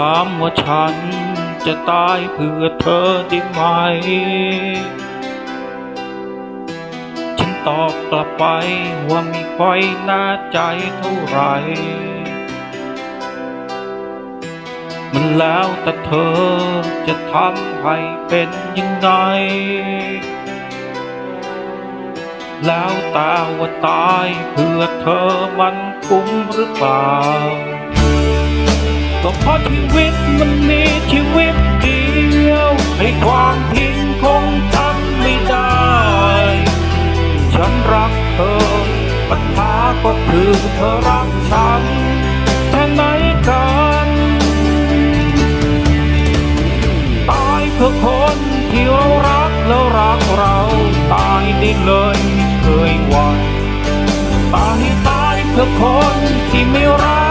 ถามว่าฉันจะตายเพื่อเธอได้ไหม ฉันตอบกลับไปว่าไม่ค่อยน่าใจเท่าไหร่ มันแล้วแต่เธอจะทำให้เป็นยังไง แล้วแต่ว่าตายเพื่อเธอมันคุ้มหรือเปล่า ก็เพราะชีวิตมันมีชีวิตเดียวให้ความทิ้งคงทำไม่ได้ ฉันรักเธอ ปัญหาก็คือเธอรักฉันแค่ไหนกันตายเพื่อคนที่เรารักแล้วรักเรา ตายได้เลยไม่เคยหวั่นตายตายเพื่อคนที่ไม่รัก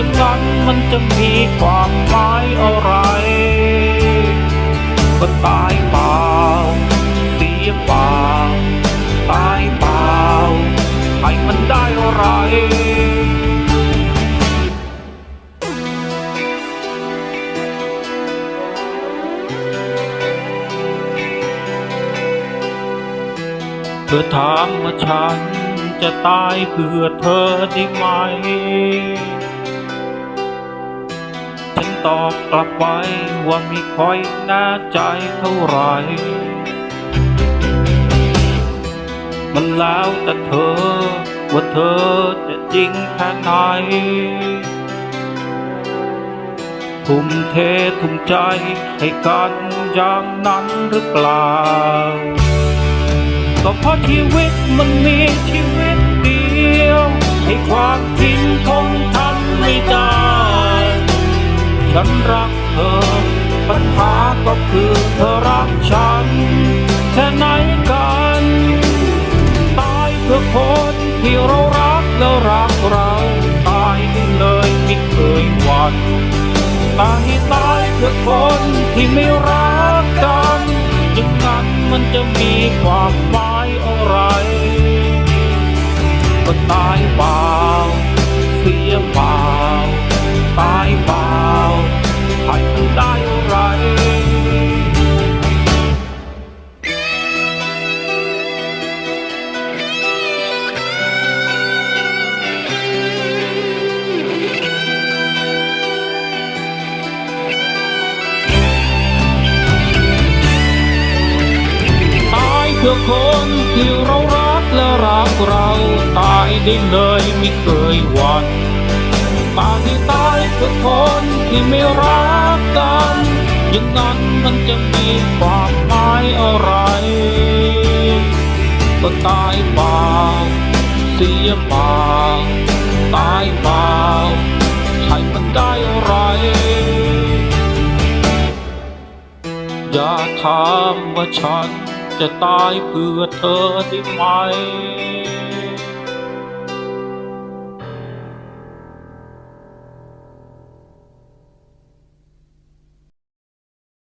อย่างนั้นมันจะมีความหมายอะไรก็ตายเปล่าเสียเปล่าตายเปล่าให้มันได้อะไรเธอถามว่าฉันจะตายเพื่อเธอได้ไหม ตอบกลับไปว่าม่ค่อยแน่ใจเท่าไร มันแล้วแต่เธอ ว่าเธอจะจริงแค่ไหน ทุ่มเททุ่มใจให้กันอย่างนั้นหรือเปล่า ก็เพราะชีวิตมันมีชีวิตเดียว ให้ความจริงคงทำ ฉันรักเธอ ปัญหาก็คือเธอรักฉันแค่ไหนกัน ตายเพื่อคนที่เรารักแล้วรักเรา ตายได้เลยไม่เคยหวั่นตายตายเพื่อคนที่ไม่รักกันย่างนั้นมันจะมีความหมายอะไรก็ตายเป เพื่อคนที่เรารักและรักเราตายได้เลยไม่เคยหวั่นตายตายเพื่อคนที่ไม่รักกันอย่างนั้นมันจะมีความหมายอะไรก็ตายเปล่าเสียเปล่าตายเปล่าให้มันได้อะไรอย่าถามว่าฉัน จะตายเพื่อเธอได้ไหม